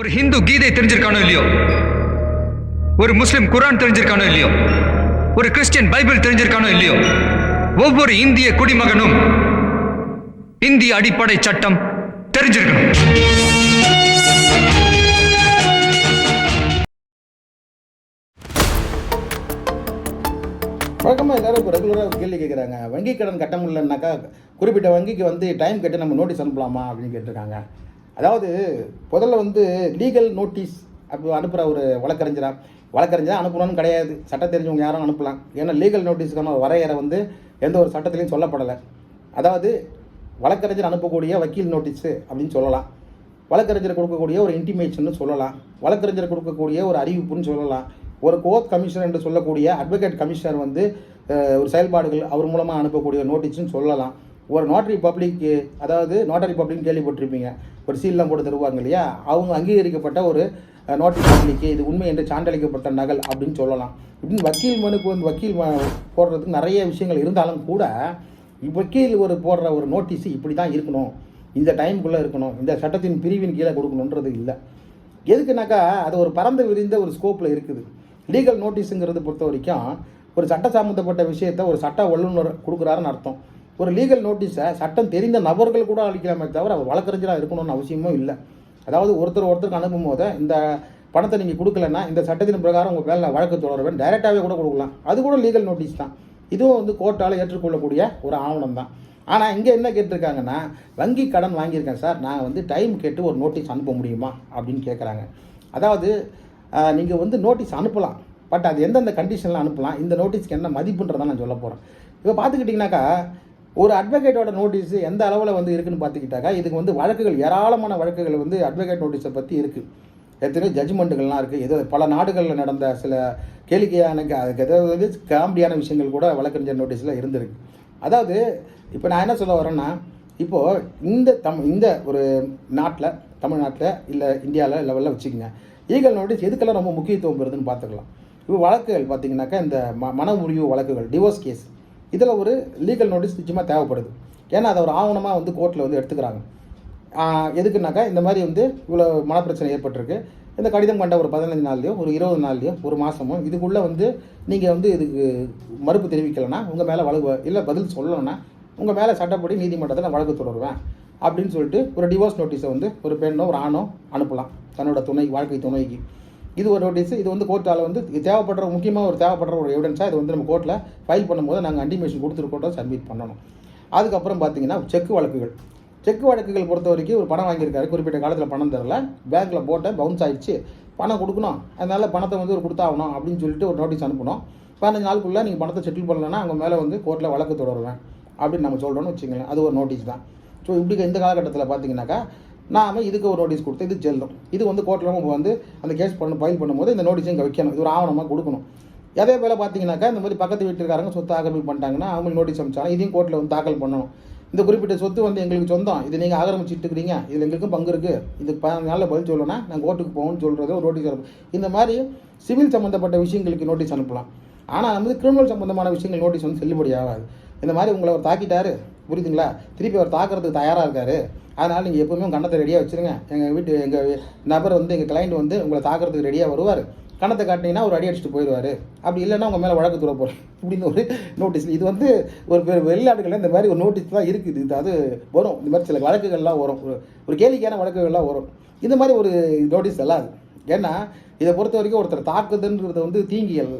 ஒரு ஹிந்து கீதை தெரிஞ்சிருக்கானோ இல்லையோ? ஒரு முஸ்லிம் குரான் தெரிஞ்சிருக்கானோ இல்லையோ? ஒரு கிறிஸ்டியன் பைபிள் தெரிஞ்சிருக்கானோ இல்லையோ? ஒவ்வொரு இந்திய குடிமகனும் இந்திய அடிப்படை சட்டம் தெரிஞ்சிருக்கணும். வழக்கமாக எல்லாரும் இப்போ ரெகுலராக கேள்வி கேட்குறாங்க வங்கி கடன் கட்ட முடியலன்னாக்கா குறிப்பிட்ட வங்கிக்கு வந்து டைம் கட்டி நம்ம நோட்டீஸ் அனுப்பலாமா அப்படின்னு கேட்டிருக்காங்க. அதாவது முதல்ல வந்து லீகல் நோட்டீஸ் அப்படி அனுப்புகிற ஒரு வழக்கறிஞரா? வழக்கறிஞராக அனுப்பணும்னு கிடையாது. சட்டம் தெரிஞ்சவங்க யாரும் அனுப்பலாம். ஏன்னா லீகல் நோட்டீஸுக்கான வரையறை வந்து எந்த ஒரு சட்டத்திலையும் சொல்லப்படலை. அதாவது வழக்கறிஞர் அனுப்பக்கூடிய வக்கீல் நோட்டீஸு அப்படின்னு சொல்லலாம். வழக்கறிஞர் கொடுக்கக்கூடிய ஒரு இன்டிமேஷன் சொல்லலாம். வழக்கறிஞர் கொடுக்கக்கூடிய ஒரு அறிவிப்புன்னு சொல்லலாம். ஒரு கோர்ட் கமிஷனர் என்று சொல்லக்கூடிய அட்வொகேட் கமிஷனர் வந்து ஒரு செயல்பாடுகள் அவர் மூலமாக அனுப்பக்கூடிய நோட்டீஸ்னு சொல்லலாம். ஒரு நோட்டரி பப்ளிக்கு அதாவது நோட்டரி பப்ளிக்னு கேள்விப்பட்டிருப்பீங்க. ஒரு சீல்லாம் போட்டு தருவாங்க இல்லையா? அவங்க அங்கீகரிக்கப்பட்ட ஒரு நோட்டரி பப்ளிக்கு இது உண்மை என்று சான்றளிக்கப்பட்ட நகல் அப்படின்னு சொல்லலாம். இப்படின்னு வக்கீல் மனுக்கு வந்து வக்கீல் ம- போடுறதுக்கு நிறைய விஷயங்கள் இருந்தாலும் கூட வக்கீல் ஒரு போடுற ஒரு நோட்டீஸு இப்படி தான் இருக்கணும். இந்த டைமுக்குள்ளே இருக்கணும். இந்த சட்டத்தின் பிரிவின் கீழே கொடுக்கணுன்றது இல்லை. எதுக்குனாக்கா அது ஒரு பறந்து விரிந்த ஒரு ஸ்கோப்பில் இருக்குது. லீகல் நோட்டீஸுங்கிறது பொறுத்த வரைக்கும் ஒரு சட்ட சம்மந்தப்பட்ட விஷயத்தை ஒரு சட்ட வல்லுநர் கொடுக்குறாருன்னு அர்த்தம். ஒரு லீகல் நோட்டீஸை சட்டம் தெரிந்த நபர்கள் கூட அளிக்கலாமே தவிர அவர் வழக்கறிஞராக இருக்கணும்னு அவசியமும் இல்லை. அதாவது ஒருத்தர் ஒருத்தருக்கு அனுப்பும் போது இந்த பணத்தை நீங்கள் கொடுக்கலன்னா இந்த சட்டத்தின் பிரகாரம் உங்கள் மேலே வழக்கு தொடர்வேன். டைரெக்டாகவே கூட கொடுக்கலாம். அது கூட லீகல் நோட்டீஸ் தான். இதுவும் வந்து கோர்ட்டால் ஏற்றுக்கொள்ளக்கூடிய ஒரு ஆவணம் தான். ஆனால் இங்கே என்ன கேட்டிருக்காங்கன்னா வங்கி கடன் வாங்கியிருக்கேன் சார். நான் வந்து டைம் கேட்டு ஒரு நோட்டீஸ் அனுப்ப முடியுமா? அப்படின்னு கேட்குறாங்க அதாவது நீங்கள் வந்து நோட்டீஸ் அனுப்பலாம். பட் அது எந்தெந்த கண்டிஷனில் அனுப்பலாம்? இந்த நோட்டீஸ்க்கு என்ன மதிப்புன்றதை நான் சொல்ல போகிறேன் இப்போ பார்த்துக்கிட்டிங்கனாக்கா ஒரு அட்வொகேட்டோட நோட்டீஸ் எந்த அளவில் வந்து இருக்குன்னு பார்த்துக்கிட்டாக்கா இதுக்கு வந்து வழக்குகள் ஏராளமான வழக்குகள் வந்து அட்வொகேட் நோட்டீஸை பற்றி இருக்குது எத்தனையோ ஜட்ஜ்மெண்ட்டுகள்லாம் இருக்குது ஏதோ பல நாடுகளில் நடந்த சில கேளிக்கையான அதுக்கு எதாவது காமெடியான விஷயங்கள் கூட வழக்கறிஞர் நோட்டீஸில் இருந்திருக்கு. அதாவது இப்போ நான் என்ன சொல்ல வரேன்னா இப்போது இந்த தம் இந்த ஒரு நாட்டில் தமிழ்நாட்டில் இல்லை இந்தியாவில் லெவலில் வச்சுக்கோங்க. ஈகல் நோட்டீஸ் எதுக்கெல்லாம் ரொம்ப முக்கியத்துவம் பெறுதுன்னு பார்த்துக்கலாம். இப்போ வழக்குகள் பார்த்தீங்கன்னாக்கா இந்த ம மன முறிவு வழக்குகள் டிவோர்ஸ் கேஸ் இதில் ஒரு லீகல் நோட்டீஸ் நிச்சயமாக தேவைப்படுது. ஏன்னா அதை ஒரு ஆவணமாக வந்து கோர்ட்டில் வந்து எடுத்துக்கிறாங்க. எதுக்குனாக்கா இந்த மாதிரி வந்து இவ்வளோ மனப்பிரச்சனை ஏற்பட்டிருக்கு. இந்த கடிதம் கண்ட ஒரு பதினஞ்சு நாள்லையோ ஒரு இருபது நாள்லையோ ஒரு மாதமோ இதுக்குள்ளே வந்து நீங்கள் வந்து இதுக்கு மறுப்பு தெரிவிக்கலைன்னா உங்கள் மேலே வழக்கு இல்லை பதில் சொல்லணும்னா உங்கள் மேலே சட்டப்படி நீதிமன்றத்தில் நான் வழக்கு தொடருவேன். அப்படின்னு சொல்லிட்டு ஒரு டிவோர்ஸ் நோட்டீஸை வந்து ஒரு பெண்ணோ ஒரு ஆணோ அனுப்பலாம். தன்னோட துணை வாழ்க்கை துணைக்கு. இது ஒரு நோட்டீஸ் இது வந்து கோர்ட்டால் வந்து தேவைப்படுற முக்கியமாக ஒரு தேவைப்படுற ஒரு எவிடன்ஸாக இது வந்து நம்ம கோர்ட்டில் ஃபைல் பண்ணும்போது நாங்கள் அண்டிமேஷன் கொடுத்துருக்கோம் சப்மிட் பண்ணணும். அதுக்கப்புறம் பார்த்தீங்கன்னா செக் வழக்குகள். செக் வழக்குகள் பொறுத்த வரைக்கும் ஒரு பணம் வாங்கியிருக்காரு குறிப்பிட்ட காலத்தில் பணம் தரல பேங்க்கில் போட்டேன் பவுன்ஸ் ஆகிடுச்சு பணம் கொடுக்கணும். அதனால பணத்தை வந்து ஒரு கொடுத்தாகணும் அப்படின்னு சொல்லிட்டு ஒரு நோட்டீஸ் அனுப்பணும் பதினஞ்சு நாளுக்குள்ளே நீங்கள் பணத்தை செட்டில் பண்ணலன்னா அவங்க மேலே வந்து கோர்ட்டில் வழக்கு தொடருவேன் அப்படின்னு நம்ம சொல்கிறோன்னு வச்சுங்களேன் அது ஒரு நோட்டீஸ் தான். ஸோ இப்படி இந்த காலகட்டத்தில் பார்த்தீங்கன்னாக்கா நாம் இதுக்கு ஒரு நோட்டீஸ் கொடுத்து இது செல்லும் இது வந்து கோர்ட்டில் நம்ம வந்து அந்த கேஸ் பண்ண ஃபைல் பண்ணும்போது இந்த நோட்டீஸ் இங்கே வைக்கணும். இது ஒரு ஆவணமாக கொடுக்கணும். அதே போல் பார்த்தீங்கன்னாக்கா இந்த மாதிரி பக்கத்து வீட்டுக்காரங்க சொத்து ஆக்கிரமிப்பு பண்ணிட்டாங்கன்னா அவங்களுக்கு நோட்டீஸ் அமைச்சாலும் இதையும் கோர்ட்டில் வந்து தாக்கல் பண்ணணும். இந்த குறிப்பிட்ட சொத்து வந்து எங்களுக்கு சொந்தம். இது நீங்கள் ஆக்கிரமிச்சிட்டு இருக்கிறீங்க இதில் எங்களுக்கும் பங்கு இருக்குது இது பதினஞ்சு நாளில் பதில் சொல்லணும்னா நான் கோர்ட்டுக்கு போகணும்னு சொல்கிறது ஒரு நோட்டீஸ் அனுப்பும் இந்த மாதிரி சிவில் சம்மந்தப்பட்ட விஷயங்களுக்கு நோட்டீஸ் அனுப்பலாம். ஆனால் வந்து கிரிமினல் சம்மந்தமான விஷயங்கள் நோட்டீஸ் வந்து செல்லுபடி ஆகாது இந்த மாதிரி உங்களை அவர் தாக்கிட்டாரு. புரியுதுங்களா? திருப்பி அவர் தாக்குறதுக்கு தயாராக இருக்காரு. அதனால் நீங்கள் எப்பவுமே உங்க கண்ணத்தை ரெடியாக வச்சுருங்க. எங்கள் வீட்டு எங்கள் நபர் வந்து எங்கள் கிளைண்ட் வந்து உங்களை தாக்குறதுக்கு ரெடியாக வருவார். கணத்தை காட்டினீங்கன்னா ஒரு அடி அடிச்சுட்டு போயிடுவார். அப்படி இல்லைன்னா உங்கள் மேலே வழக்கு தூர போகிறோம் இப்படின்னு ஒரு நோட்டீஸ் இது வந்து ஒரு வெளிநாடுகளில் இந்த மாதிரி ஒரு நோட்டீஸ் தான் இருக்குது. இது அது வரும். இந்த மாதிரி சில வழக்குகள்லாம் வரும். ஒரு ஒரு கேளிக்கையான வழக்குகள்லாம் வரும். இந்த மாதிரி ஒரு நோட்டீஸ் செல்லாது ஏன்னா இதை பொறுத்த வரைக்கும் ஒருத்தர் தாக்குதுன்றது வந்து தீங்கியல்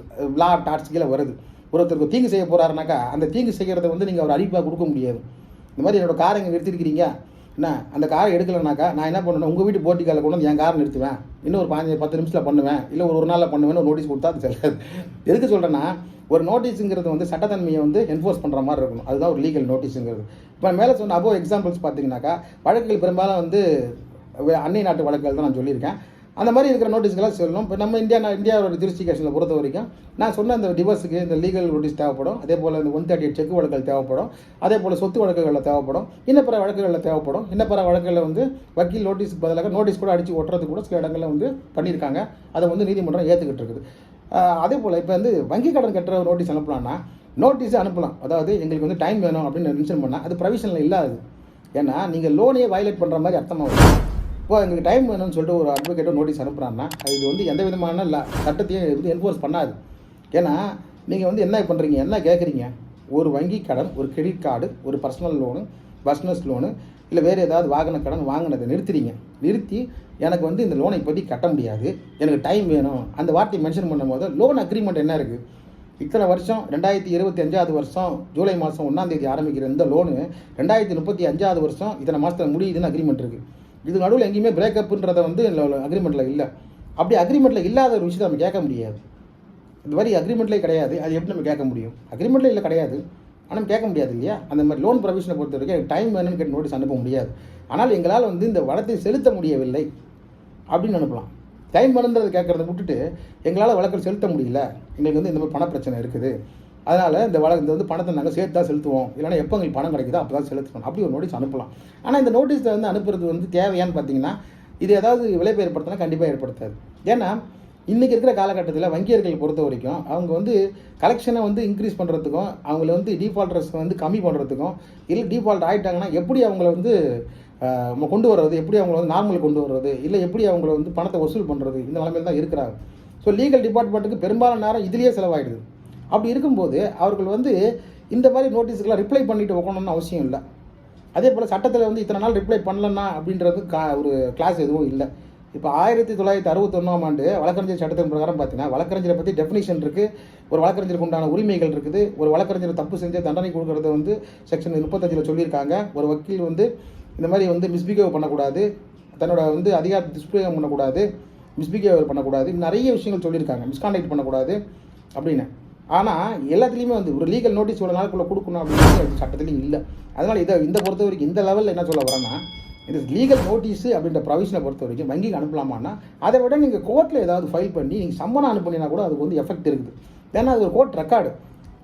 லா டாட்ஸ் கீழே வருது. ஒருத்தருக்கு தீங்கு செய்ய போகிறாருனாக்கா அந்த தீங்கு செய்கிறத வந்து நீங்கள் ஒரு அடிப்பாக கொடுக்க முடியாது. இந்த மாதிரி என்னோடய காரை இங்கே நிறுத்திருக்கிறீங்க. என்ன அந்த காரை எடுக்கலைனாக்கா நான் என்ன பண்ணணும் உங்கள் வீட்டு போட்டிக்கால கொண்டு வந்து என் காரை நிறுத்துவேன். இன்னும் ஒரு பாஞ்சு பத்து நிமிஷத்தில் பண்ணுவேன். இல்லை ஒரு ஒரு நாளில் பண்ணுவேன்னு ஒரு நோட்டீஸ் கொடுத்தா அது செல்லாது. எதுக்கு சொல்கிறேன்னா ஒரு நோட்டீஸுங்கிறது வந்து சட்டத்தன்மையை வந்து என்ஃபோர்ஸ் பண்ணுற மாதிரி இருக்கணும். அதுதான் ஒரு லீகல் நோட்டீஸுங்கிறது இப்போ மேலே சொன்ன அபோ எக்ஸாம்பிள்ஸ் பார்த்தீங்கன்னாக்கா வழக்குகள் பெரும்பாலும் வந்து வே- அன்னை நாட்டு வழக்குகள் தான் நான் சொல்லியிருக்கேன். அந்த மாதிரி இருக்கிற நோட்டீஸ்க்கெல்லாம் சொல்லணும். இப்போ நம்ம இந்தியா நான் இந்தியாவோட ஜூரிஸ்டிகேஷனில் பொறுத்த வரைக்கும் நான் சொன்ன அந்த டிவோர்ஸுக்கு இந்த லீகல் நோட்டீஸ் தேவைப்படும். அதே போல் இந்த ஒன் தேர்ட்டி செக் வழக்குகள் தேவைப்படும். அதே போல் சொத்து வழக்குகளில் தேவைப்படும். இன்ன பிற வழக்குகளில் தேவைப்படும். இன்ன பிற வழக்குகளில் வந்து வக்கீல் நோட்டீஸ் பதிலாக நோட்டீஸ் கூட அடித்து ஒட்டுறது கூட சில இடங்களில் வந்து பண்ணியிருக்காங்க. அதை வந்து நீதிமன்றம் ஏற்றுக்கிட்டு இருக்குது. அதே போல் இப்போ வந்து வங்கி கடன் கட்டுற ஒரு நோட்டீஸ் அனுப்பலாம்னா நோட்டீஸே அனுப்பலாம். அதாவது எங்களுக்கு வந்து டைம் வேணும் அப்படின்னு மென்ஷன் பண்ணால் அது ப்ரொவிஷனில் இல்லாது. ஏன்னா நீங்கள் லோனையே வயலேட் பண்ணுற மாதிரி அர்த்தமாகும் இப்போ எங்களுக்கு டைம் வேணும்னு சொல்லிட்டு ஒரு அட்வொகேட்டோ நோட்டீஸ் அனுப்புகிறாங்கன்னா அது வந்து எந்த விதமான சட்டத்தையும் வந்து என்ஃபோர்ஸ் பண்ணாது. ஏன்னா நீங்கள் வந்து என்ன பண்ணுறீங்க என்ன கேட்குறீங்க ஒரு வங்கி கடன் ஒரு கிரெடிட் கார்டு ஒரு பர்சனல் லோனு பர்சனஸ் லோனு இல்லை வேறு ஏதாவது வாகன கடன் வாங்கினதை நிறுத்துறீங்க. நிறுத்தி எனக்கு வந்து இந்த லோனை பற்றி கட்ட முடியாது. எனக்கு டைம் வேணும். அந்த வார்த்தையை மென்ஷன் பண்ணும்போது லோன் அக்ரிமெண்ட் என்ன இருக்குது இத்தனை வருஷம் ரெண்டாயிரத்தி இருபத்தி அஞ்சாவது வருஷம் ஜூலை மாதம் ஒன்றாந்தேதி ஆரம்பிக்கிற இந்த லோனு ரெண்டாயிரத்தி முப்பத்தி அஞ்சாவது வருஷம் இத்தனை மாதத்தில் முடியுதுன்னு அக்ரிமெண்ட் இருக்குது இது நடுவில் எங்கேயுமே பிரேக்கப்புன்றத வந்து அக்ரிமெண்ட்டில் இல்லை. அப்படி அக்ரிமெண்ட்டில் இல்லாத ஒரு விஷயத்தை நம்ம கேட்க முடியாது. இந்த மாதிரி அக்ரிமெண்ட்லேயே கிடையாது. அது எப்படி நம்ம கேட்க முடியும்? அக்ரிமெண்ட்டில் இல்லை கிடையாது. ஆனால் கேட்க முடியாது இல்லையா? அந்த மாதிரி லோன் ப்ரொவிஷனை பொறுத்த வரைக்கும் எனக்கு டைம் வேணும்னு கேட்டு நோட்டீஸ் அனுப்ப முடியாது. ஆனால் எங்களால் வந்து இந்த வளத்தை செலுத்த முடியவில்லை அப்படின்னு அனுப்பலாம். டைம் வேணுன்றதை கேட்குறத விட்டுட்டு எங்களால் வழக்கில் செலுத்த முடியல. எங்களுக்கு வந்து இந்த மாதிரி பண பிரச்சனை இருக்குது. அதனால் இந்த வழக்கு இந்த வந்து பணத்தை நாங்கள் சேர்த்து தான் செலுத்துவோம். இல்லைன்னா எப்போ எங்களுக்கு பணம் கிடைக்குதோ அப்போ தான் செலுத்தணும். அப்படி ஒரு நோட்டீஸ் அனுப்பலாம். ஆனால் இந்த நோட்டீஸை வந்து அனுப்புறது வந்து தேவையான்னு பார்த்தீங்கன்னா இது ஏதாவது விளைவு ஏற்படுத்தினா கண்டிப்பாக ஏற்படுத்தாது. ஏன்னா இன்றைக்கி இருக்கிற காலகட்டத்தில் வங்கியர்கள் பொறுத்த வரைக்கும் அவங்க வந்து கலெக்ஷனை வந்து இன்க்ரீஸ் பண்ணுறதுக்கும் அவங்கள வந்து டிஃபால்டர்ஸ் வந்து கம்மி பண்ணுறதுக்கும் இல்லை டிஃபால்ட் ஆகிட்டாங்கன்னா எப்படி அவங்கள வந்து நம்ம கொண்டு வர்றது எப்படி அவங்கள வந்து நார்மல் கொண்டு வர்றது இல்லை எப்படி அவங்கள வந்து பணத்தை வசூல் பண்ணுறது இந்த நிலைமையில் தான் இருக்கிறாங்க. ஸோ லீகல் டிபார்ட்மெண்ட்டுக்கு பெரும்பாலான நேரம் இதுலேயே செலவாயிடுது. அப்படி இருக்கும்போது அவர்கள் வந்து இந்த மாதிரி நோட்டீஸுக்கெல்லாம் ரிப்ளை பண்ணிட்டு உக்கணும்னு அவசியம் இல்லை. அதே போல் சட்டத்தில் வந்து இத்தனை நாள் ரிப்ளை பண்ணலன்னா அப்படின்றது கா ஒரு கிளாஸ் எதுவும் இல்லை. இப்போ ஆயிரத்தி தொள்ளாயிரத்தி அறுபத்தொன்னாம் ஆண்டு வழக்கறிஞர் சட்டத்தின் பிரகாரம் பார்த்தீங்கன்னா வழக்கறிஞரை பற்றி டெஃபினிஷன் இருக்குது ஒரு வழக்கறிஞருக்கு உண்டான உரிமைகள் இருக்குது. ஒரு வழக்கறிஞர் தப்பு செஞ்சு தண்டனை கொடுக்கறத வந்து செக்ஷன் முப்பத்தஞ்சில் சொல்லியிருக்காங்க. ஒரு வக்கீல் வந்து இந்த மாதிரி வந்து மிஸ்பிகேவ் பண்ணக்கூடாது. தன்னோட வந்து அதிகாரத்தை துஷ்பிரயோகம் பண்ணக்கூடாது. மிஸ்பிஹேவ் பண்ணக்கூடாது. நிறைய விஷயங்கள் சொல்லியிருக்காங்க. மிஸ்கான்டக்ட் பண்ணக்கூடாது. அப்படின்னு. ஆனால் எல்லாத்துலேயுமே வந்து ஒரு லீகல் நோட்டீஸ் இவ்வளோ நாளுக்குள்ளே கொடுக்கணும் அப்படின்னு சட்டத்துலையும் இல்லை. அதனால் இதை இந்த பொறுத்த வரைக்கும் இந்த லெவலில் என்ன சொல்ல வரேன்னா இது லீகல் நோட்டீஸு அப்படின்ற ப்ரொவிஷனை பொறுத்த வரைக்கும் வங்கிக்கு அனுப்பலாமான்னா அதை விட நீங்கள் கோர்ட்டில் ஏதாவது ஃபைல் பண்ணி நீங்கள் சம்மனம் அனுப்புனீங்கன்னா கூட அதுக்கு வந்து எஃபெக்ட் இருக்குது. ஏன்னா அது ஒரு கோர்ட் ரெக்கார்டு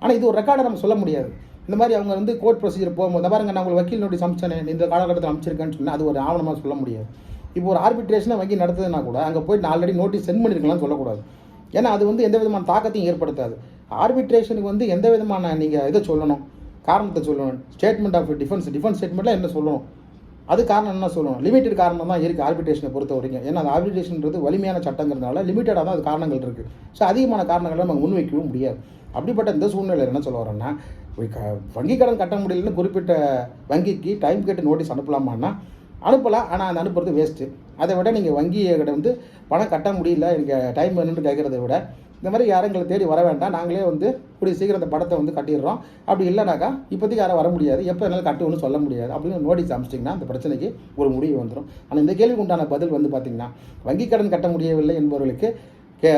ஆனால் இது ஒரு ரெக்கார்டை நம்ம சொல்ல முடியாது. இந்த மாதிரி அவங்க வந்து கோர்ட் ப்ரொசீஜர் போகும்போது "இந்த பாருங்க நான் உங்களுக்கு வக்கீல் நோட்டீஸ் அமிச்சேன் இந்த காலகட்டத்தில் அமைச்சிருக்கேன்னு சொன்னால் அது ஒரு ஆவணமாக சொல்ல முடியாது. இப்போ ஒரு ஆர்பிட்ரேஷனை வங்கி நடத்துதுன்னா கூட அங்கே போய் நான் ஆல்ரெடி நோட்டீஸ் சென்ட் பண்ணியிருக்கலாம்னு சொல்லக்கூடாது. ஏன்னா அது வந்து எந்த விதமான தாக்கத்தையும் ஏற்படுத்தாது. ஆர்பிட்ரேஷனுக்கு வந்து எந்த விதமான நீங்கள் இதை சொல்லணும்? காரணத்தை சொல்லணும். ஸ்டேட்மெண்ட் ஆஃப் டிஃபென்ஸ் டிஃபென்ஸ் ஸ்டேட்மெண்ட்டில் என்ன சொல்லணும்? அது காரணம் என்ன சொல்லணும்? லிமிட்டட் காரணம் தான் இருக்குது ஆர்பிட்ரேஷனை பொறுத்த வரைக்கும். ஏன்னா அது ஆர்பிட்ரேஷன்ன்றது வலிமையான சட்டங்கிறதுனால லிமிட்டடாக தான் அது காரணங்கள் இருக்குது ஸோ அதிகமான காரணங்களை நம்ம முன்வைக்கவும் முடியாது. அப்படிப்பட்ட இந்த சூழ்நிலையில் என்ன சொல்ல வரேன்னா வங்கி கடன் கட்ட முடியலன்னு குறிப்பிட்ட வங்கிக்கு டைம் கேட்டு நோட்டீஸ் அனுப்பலாமான்னா அனுப்பலாம். ஆனால் அந்த அனுப்புறது வேஸ்ட்டு அதை விட நீங்கள் வங்கியிட வந்து பணம் கட்ட முடியல எனக்கு டைம் வேணும்னு கேட்குறத விட இந்த மாதிரி யாரும் எங்களை தேடி வர வேண்டாம். நாங்களே வந்து கூடிய சீக்கிரம் அந்த படத்தை வந்து கட்டிடுறோம். அப்படி இல்லைனாக்கா இப்போதைக்கு யாரும் வர முடியாது. எப்போ என்னால் கட்டுவோம்னு சொல்ல முடியாது. அப்படின்னு நோட்டீஸ் அமைச்சிட்டிங்கன்னா அந்த பிரச்சனைக்கு ஒரு முடிவு வந்துடும் ஆனால் இந்த கேள்விக்கு உண்டான பதில் வந்து பார்த்திங்கன்னா வங்கி கடன் கட்ட முடியவில்லை என்பவர்களுக்கு கே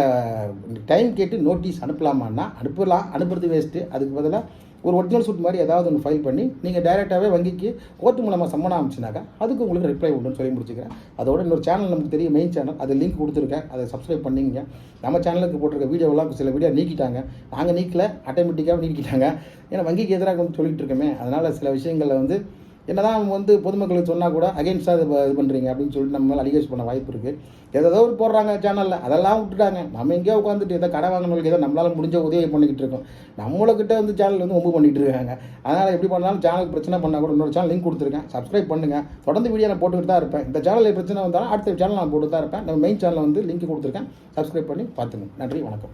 டைம் கேட்டு நோட்டீஸ் அனுப்பலாமான்னா அனுப்பலாம். அனுப்புறது வேஸ்ட்டு அதுக்கு பதிலாக ஒரு ஒரிஜினல் சூட் மாதிரி ஏதாவது ஒன்று ஃபைல் பண்ணி நீங்கள் டைரெக்டாகவே வங்கிக்கு கோர்ட்டு மூலமாக சம்மன் அனுப்பிச்சினாக்கா அதுக்கு உங்களுக்கு ரிப்ளை உண்டுன்னு சொல்லி முடிச்சுக்கிறேன். அதோட இன்னொரு சேனல் நமக்கு தெரியும் மெயின் சேனல் அது லிங்க் கொடுத்துருக்கேன். அதை சப்ஸ்கிரைப் பண்ணிங்க. நம்ம சேனலுக்கு போட்டிருக்க வீடியோலாம் சில வீடியோ நீக்கிட்டாங்க. நாங்கள் நீக்கில் ஆட்டோமேட்டிக்காக நீக்கிட்டாங்க. ஏன்னா வங்கிக்கு எதிராக வந்து சொல்லிகிட்டு இருக்கோமே. அதனால் சில விஷயங்களில் வந்து என்னதான் அவங்க வந்து பொதுமக்களுக்கு சொன்னால் கூட அகெயின்ஸ்டாக இது இது பண்ணுறீங்க அப்படின்னு சொல்லிட்டு நம்ம மேலே அலிகேஷ் பண்ண வாய்ப்பு இருக்குது ஏதோ ஒரு போடுறாங்க சேனலில் அதெல்லாம் விட்டுட்டாங்க. நம்ம எங்கேயோ உட்காந்துட்டு ஏதோ கடை வாங்கினவங்களுக்கு ஏதோ நம்மளால் முடிஞ்ச உதவி பண்ணிக்கிட்டு இருக்கோம். நம்மளுக்கிட்ட வந்து சேனல் வந்து ஒம்பு பண்ணிகிட்டு இருக்காங்க. அதனால் எப்படி பண்ணாலும் சேனலுக்கு பிரச்சனை பண்ணால் கூட இன்னொரு சேனல் லிங்க் கொடுத்துருக்கேன். சப்ஸ்கிரைப் பண்ணுங்கள் தொடர்ந்து வீடியோ நான் போட்டுக்கிட்டு தான் இருப்பேன். இந்த சேனலில் பிரச்சனை வந்தாலும் அடுத்த சேனல் நான் போட்டு தான் இருப்பேன். நம்ம மெயின் சேனலில் வந்து லிங்க் கொடுத்துருக்கேன். சப்ஸ்கிரைப் பண்ணி பார்த்துங்க நன்றி வணக்கம்.